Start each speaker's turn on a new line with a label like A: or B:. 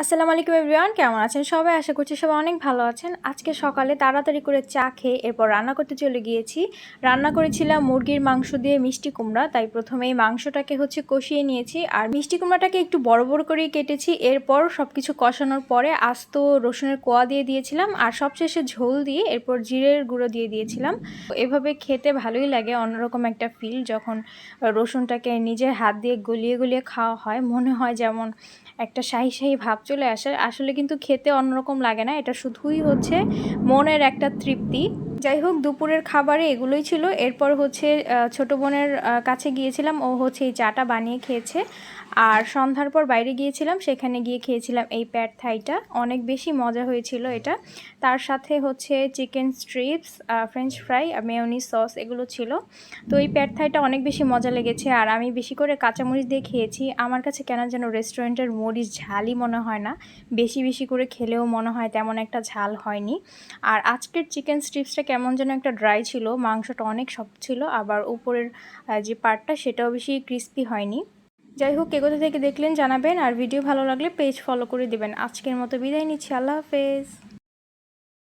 A: আসসালামু আলাইকুম এভরিওয়ান, কেমন আছেন সবাই? আশা করছি সবাই অনেক ভালো আছেন। আজকে সকালে তাড়াতাড়ি করে চা খেয়ে এরপর রান্না করতে চলে গিয়েছি। রান্না করেছিলাম মুরগির মাংস দিয়ে মিষ্টি কুমড়া, তাই প্রথমে এই মাংসটাকে হচ্ছে কষিয়ে নিয়েছি। আর মিষ্টি কুমড়াটাকে একটু বড় বড় করেই কেটেছি। এরপর সব কিছু কষানোর পরে আস্ত রসুনের কোয়া দিয়ে দিয়েছিলাম আর সবশেষে ঝোল দিয়ে এরপর জিরের গুঁড়ো দিয়ে দিয়েছিলাম। এভাবে খেতে ভালোই লাগে, অন্যরকম একটা ফিল যখন রসুনটাকে নিজের হাত দিয়ে গলিয়ে গলিয়ে খাওয়া হয়। মনে হয় যেমন একটা শাহি শাহি ভাব চলে আসে। আসলে কিন্তু খেতে অন্যরকম লাগে না। এটা শুধুই হচ্ছে মনের একটা তৃপ্তি। যাই হোক দুপুরের খাবারে এগুলোই ছিল। এরপর হচ্ছে ছোট বোনের কাছে গিয়েছিলাম। ও হচ্ছে এই চাটা বানিয়ে খেয়েছে। আর সন্ধ্যার পর বাইরে গিয়েছিলাম, সেখানে গিয়ে খেয়েছিলাম এই প্যাট থাইটা। অনেক বেশি মজা হয়েছিল এটা। তার সাথে হচ্ছে chicken strips french fry mayonnaise sauce এগুলো ছিল। তো এই প্যাট থাইটা অনেক বেশি মজা লেগেছে। আর আমি বেশি করে কাঁচামরিচ দিয়ে খেয়েছি। আমার কাছে কেন যেন রেস্টুরেন্টের মরিচ ঝালই মনে হয় না। বেশি বেশি করে খেলেও মনে হয় তেমন একটা ঝাল হয়নি। আর আজকের চিকেন স্ট্রিপসটা কেমন যেন একটা ড্রাই ছিল, মাংসটা অনেক সব ছিল, আবার উপরের যে পার্টটা সেটাও বেশি ক্রিস্পি হয়নি। যাই হোক কে কোথা থেকে দেখলেন, জানাবেন, আর ভিডিও ভালো লাগলে পেজ ফলো করে দেবেন। আজকের মতো বিদায় নিচ্ছি, আল্লাহ হাফেজ।